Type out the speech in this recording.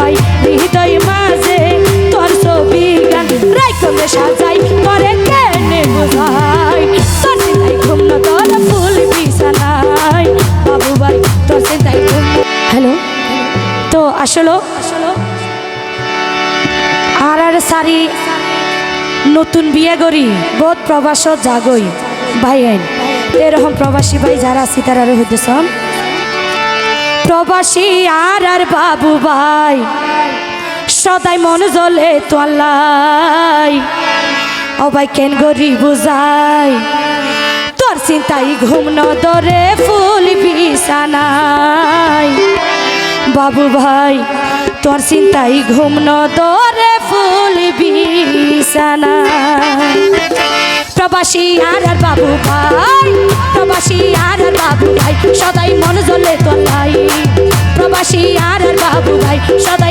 ভাই হৃদয় মাঝে তোর ছবি গান। রাইকমে সাজাই করে কেনে বোঝাই। তোর চিন্তাই ঘুম না, তোর ফুল বিছানায়। বাবু ভাই, তোর চিন্তাই ঘুম হ্যালো? তো আসলো? আসলো আর আর সারি নতুন বিয়ে করি, বহুত প্রবাস জাগই। ভাই আইন। এরকম প্রবাসী ভাই যারা আছি, তারা হইতেছন প্রবাসী আর আর বাবু ভাই। সদাই মন জ্বলে তোয়াল্লাই ও ভাই, কেন গরি বুঝাই? তোর চিন্তাই ঘুম নদরে ফুল বিছানাই বাবু ভাই, তোর চিন্তাই ঘুম নদরে ফুল বিছানাই প্রবাসী আর আর বাবু ভাই। সদাই